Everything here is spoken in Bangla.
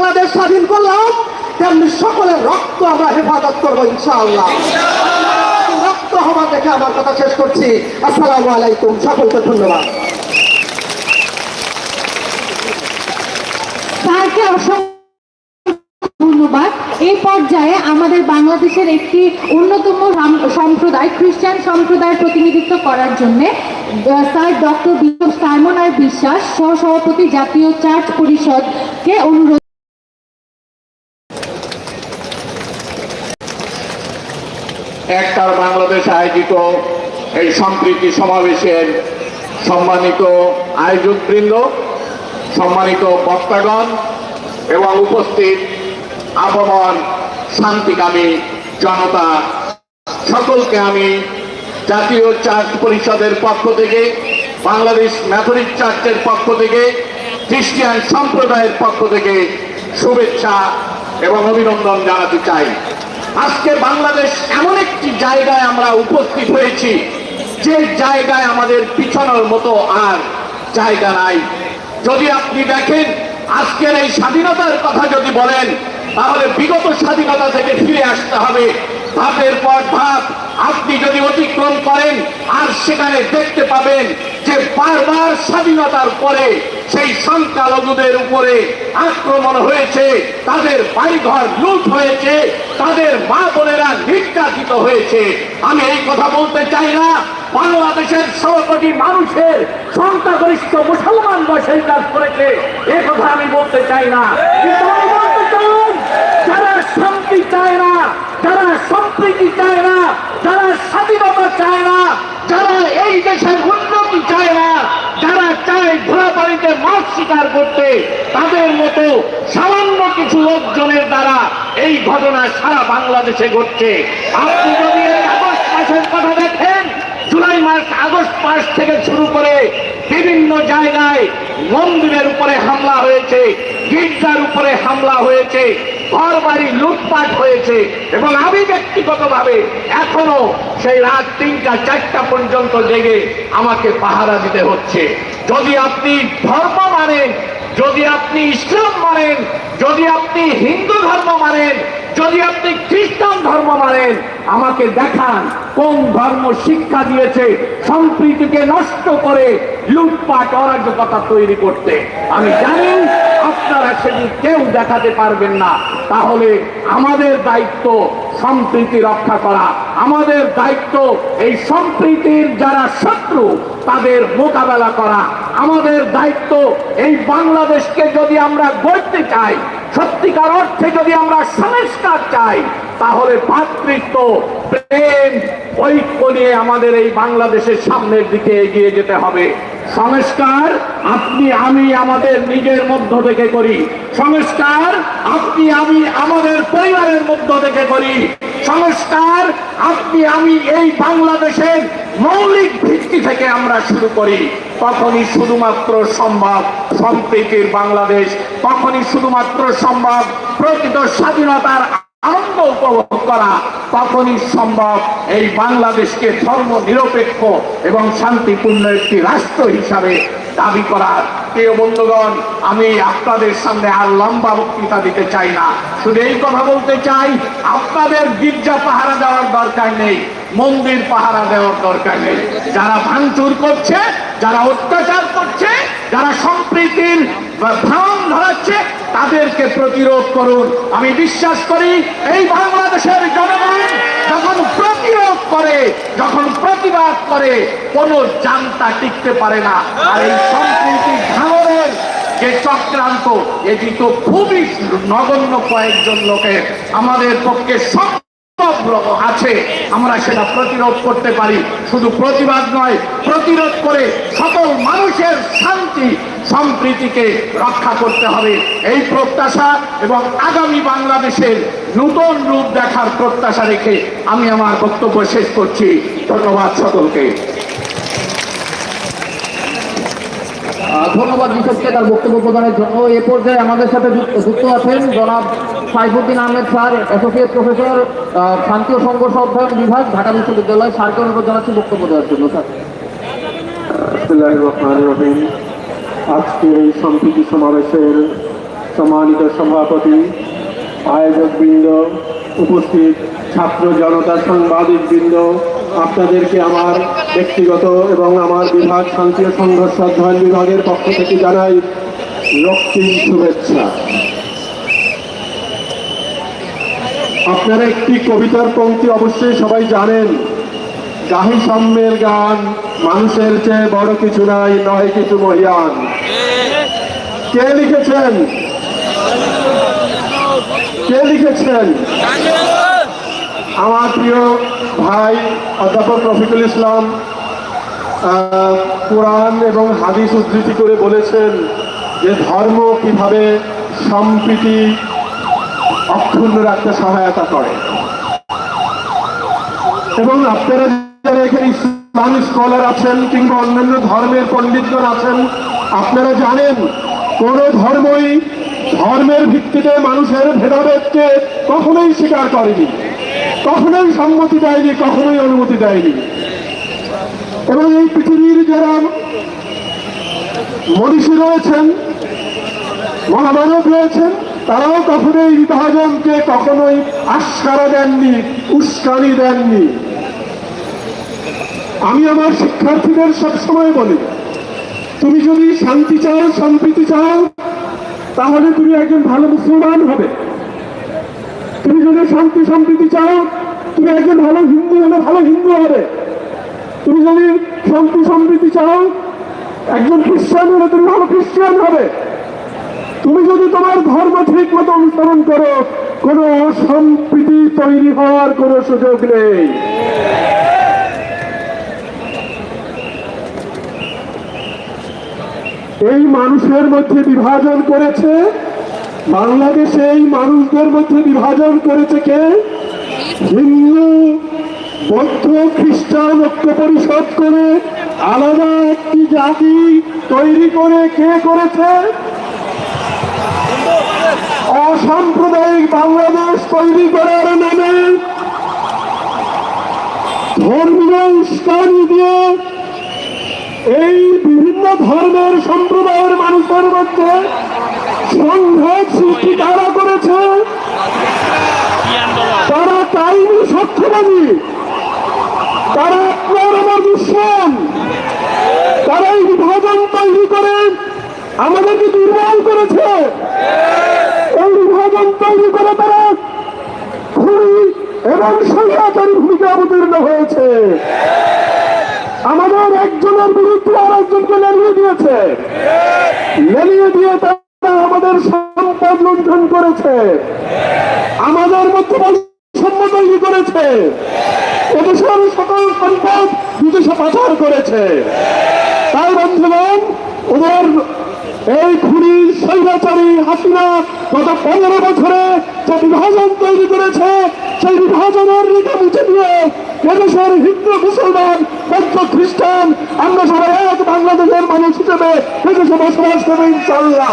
বাংলাদেশ স্বাধীন করলাম, তেমনি সকলের রক্ত আমরা হেফাজত করব ইনশাআল্লাহ। রক্ত হওয়া দেখে আমার কথা শেষ করছি। আসসালামু আলাইকুম, সকলকে ধন্যবাদ। এই পর্যায়ে আমাদের বাংলাদেশের একটি অন্যতম সম্প্রদায়, খ্রিস্টান সম্প্রদায়ের প্রতিনিধিত্ব করার জন্য স্যার ডক্টর বিপ্লব সাইমন আর বিশ্বাস, সহসভাপতি জাতীয় চার্চ পরিষদকে অনুরোধ একটার বাংলাদেশ আয়োজিত এই সম্প্রীতি সমাবেশের সম্মানিত আয়োজকবৃন্দ, সম্মানিত বক্তাগণ এবং উপস্থিত আবহমান শান্তিকামী জনতা, সকলকে আমি জাতীয় চার্চ পরিষদের পক্ষ থেকে, বাংলাদেশ ম্যাথরিক চার্চের পক্ষ থেকে, খ্রিস্টিয়ান সম্প্রদায়ের পক্ষ থেকে শুভেচ্ছা এবং অভিনন্দন জানাতে চাই। আজকে বাংলাদেশ এমন একটি জায়গায় আমরা উপস্থিত হয়েছি, যে জায়গায় আমাদের পিছনের মতো আর জায়গা নাই। যদি আপনি দেখেন, আজকের এই স্বাধীনতার কথা যদি বলেন, তাহলে বিগত স্বাধীনতা থেকে ফিরে আসতে হবে। ধাপের পর ধাপ আপনি যদি অতিক্রম করেন, আর সেখানে দেখতে পাবেন যে বারবার স্বাধীনতার পরে সেই সংখ্যালঘুদের উপরে আক্রমণ হয়েছে, তাদের বাড়িঘর লুট হয়েছে, তাদের মা বোনেরা নির্যাতিত হয়েছে। আমি এই কথা বলতে চাই না। বাংলাদেশের ষোলো কোটি মানুষের সংখ্যাগরিষ্ঠ মুসলমান সেই কাজ করেছে। এ কথা আমি বলতে চাই না। যারা শান্তি চায় না, যারা সম্প্রীতি চায় না, যারা স্বাধীনতা চায় না যারা এই দেশের উন্নতি চায় না যারা চায় ঘোরাবাড়িতে মাছ তাদের মতো সামান্য কিছু লোকজনের দ্বারা এই ঘটনা সারা বাংলাদেশে ঘটছে। আপনি যদি আগস্ট মাসের কথা দেখেন, জুলাই মাস আগস্ট মাস থেকে শুরু করে বিভিন্ন জায়গায় মন্দিরের উপরে হামলা হয়েছে, গির্জার উপরে হামলা হয়েছে ঘর বাড়ি লুটপাট হয়েছে এবং আমি ব্যক্তিগতভাবে এখনও সেই রাত তিনটা, চারটা পর্যন্ত জেগে আমাকে পাহারা দিতে হচ্ছে। যদি আপনি ধর্ম মানেন যদি আপনি ইসলাম মানেন, যদি আপনি হিন্দু ধর্ম মানেন, যদি আপনি খ্রিস্টান ধর্ম মানেন, আমাকে দেখান কোন ধর্ম শিক্ষা দিয়েছে সম্প্রীতিকে নষ্ট করে লুটপাট, অরাজকতা তৈরি করতে। আমি জানি আপনারা সেদিন কেউ দেখাতে পারবেন না। তাহলে আমাদের দায়িত্ব সম্প্রীতি রক্ষা করা। আমাদের দায়িত্ব এই সম্প্রীতির যারা শত্রু, তাদের মোকাবেলা করা। আমাদের দায়িত্ব এই বাংলাদেশকে যদি আমরা গড়তে চাই, সত্যিকার অর্থে যদি আমরা সংস্কার চাই, তাহলে ভাতৃত্ব, প্রেম, ঐক্য নিয়ে আমাদের এই বাংলাদেশের সামনের দিকে এগিয়ে যেতে হবে। সংস্কার আপনি, আমি আমাদের নিজের মধ্য থেকে করি। সংস্কার আপনি, আমি আমাদের পরিবারের মধ্য থেকে করি। সংস্কার আপনি, আমি এই বাংলাদেশের মৌলিক ভিত্তি থেকে আমরা শুরু করি। তখনই শুধুমাত্র সম্ভব সম্প্রীতির বাংলাদেশ। তখনই শুধুমাত্র সম্ভব প্রকৃত স্বাধীনতার আনন্দ উপভোগ করা তখনই সম্ভব। এই বাংলাদেশকে ধর্ম নিরপেক্ষ এবং শান্তিপূর্ণ একটি রাষ্ট্র হিসাবে দাবি করার। প্রিয় বন্ধুগণ, আমি আপনাদের সামনে আর লম্বা বক্তৃতা দিতে চাই না। শুধু এই কথা বলতে চাই, আপনাদের গির্জা পাহারা দেওয়ার দরকার নেই, মন্দির পাহারা দেওয়ার দরকার নেই। যারা ভাঙচুর করছে, যারা অত্যাচার করছে, যারা সম্প্রীতির ভ্রম ধরাচ্ছে, তাদেরকে প্রতিরোধ করুন। আমি বিশ্বাস করি, এই বাংলাদেশের জনগণ যখন প্রতিরোধ করে, যখন প্রতিবাদ করে, কোনো জানতা টিকতে পারে না। আর এই সম্প্রীতি ভাঙনের যে চক্রান্ত, এটি তো খুবই নগণ্য কয়েকজন লোকের, আমাদের পক্ষে সব আছে। আমরা সেটা প্রতিরোধ করতে পারি। শুধু প্রতিবাদ নয়, প্রতিরোধ করে সকল মানুষের শান্তি, সম্প্রীতিকে রক্ষা করতে হবে। এই প্রত্যাশা এবং আগামী বাংলাদেশের নতুন রূপ দেখার প্রত্যাশা রেখে আমি আমার বক্তব্য শেষ করছি। ধন্যবাদ সকলকে। ধন্যবাদ বিশেষকে তার বক্তব্য প্রদানের জন্য। এ পর্যায়ে আমাদের সাথে যুক্ত আছেন জনাব Saifuddin Ahmed sir, associate professor শান্তি ও সংঘর্ষ অধ্যয়ন বিভাগ, ঢাকা বিশ্ববিদ্যালয়। স্যারকে অনুরোধ জানাচ্ছি বক্তব্য দেওয়ার জন্য, স্যার? আজকে এই সম্প্রীতি সমাবেশের সম্মানিত সভাপতি আয়োজকবৃন্দ, উপস্থিত ছাত্র জনতা সাংবাদিক বৃন্দ আপনাদেরকে আমার ব্যক্তিগত এবং আমার বিভাগ শান্তি ও সংঘর্ষ অধ্যয়ন বিভাগের পক্ষ থেকে জানাই রক্তিম শুভেচ্ছা। আপনারা একটি কবিতার পংক্তি অবশ্যই সবাই জানেন। গাহি সাম্যের গান, মানুষের চেয়ে বড় কিছু নাই নয় কিছু মহিয়ান। কে লিখেছেন? কে লিখেছেন? আমার প্রিয় ভাই অধ্যাপক রফিকুল ইসলাম কোরআন এবং হাদিস উদ্ধৃতি করে বলেছেন যে ধর্ম কীভাবে সম্প্রীতি অক্ষুণ্ণ রাখতে সহায়তা করে। এবং আপনারা যারা এখানে ইসলাম স্কলার আছেন কিংবা অন্যান্য ধর্মের পণ্ডিতগণ আছেন, আপনারা জানেন কোন ধর্মই ধর্মের ভিত্তিতে মানুষের ভেদাভেদকে কখনোই স্বীকার করেনি। কখনোই সম্মতি দেয়নি, কখনোই অনুমতি দেয়নি। এবং এই পৃথিবীর যারা মনীষী রয়েছেন, মহামানব রয়েছেন, তারাও কখনোই বিভাজনকে কখনোই আস্কারা দেননি, উস্কানি দেননি। আমি আমার শিক্ষার্থীদের সবসময় বলি, তুমি যদি শান্তি চাও সম্প্রীতি চাও তাহলে তুমি একজন ভালো মুসলমান হবে। তুমি যদি শান্তি সম্প্রীতি চাও, তুমি একজন ভালো হিন্দু হলে ভালো হিন্দু হবে। তুমি যদি শান্তি সম্প্রীতি চাও, একজন খ্রিস্টান হলে তুমি ভালো খ্রিস্টান হবে। তুমি যদি তোমার ধর্ম ঠিক মতো অনুসরণ করো, কোনো সম্প্রীতি তৈরি হওয়ার কোনো সুযোগ নেই। এই মানুষের মধ্যে বিভাজন করেছে? বাংলাদেশে এই মানুষদের মধ্যে বিভাজন করেছে কে? হিন্দু, বৌদ্ধ, খ্রিস্টান, ঐক্য পরিষদ করে আলাদা একটি জাতি তৈরি করে কে করেছে? অসাম্প্রদায়িক বাংলাদেশ তৈরি করার নামে ধর্মীয় উস্কানি দিয়ে এই বিভিন্ন ধর্মের সম্প্রদায়ের মানুষের মধ্যে সংঘাত সৃষ্টি তারা করেছে। তারা টাইমি সক্ষমানি তারা আপনার আমার তারা এই বিভাজন তৈরি করে আমাদেরকে দুর্বল করেছে। এই বিভাজন তৈরি করে তারা খুনি এবং সৈয়াচারী ভূমিকা অবতীর্ণ হয়েছে। আমাদের একজনের বিরুদ্ধে আর একজনকে লেলিয়ে দিয়েছে। লেলিয়ে দিয়ে তারা আমাদের সম্পদ লুণ্ঠন করেছে। আমাদের মধ্যে বৈষম্য তৈরি করেছে। এদেশের সকল সম্পদ বিদেশে পাচার করেছে। তাই বন্ধুগণ, ওদের এই খুনি স্বৈরাচারী হাসিনা গত পনেরো বছরে যে বিভাজন তৈরি করেছে, সেই বিভাজনের রেখা মুছে দিয়ে এদেশের হিন্দু, মুসলমান, বৌদ্ধ, খ্রিস্টান, আমরা সবাই এক বাংলাদেশের মানুষ হিসেবে এদেশে বসবাস করব ইনশাল্লাহ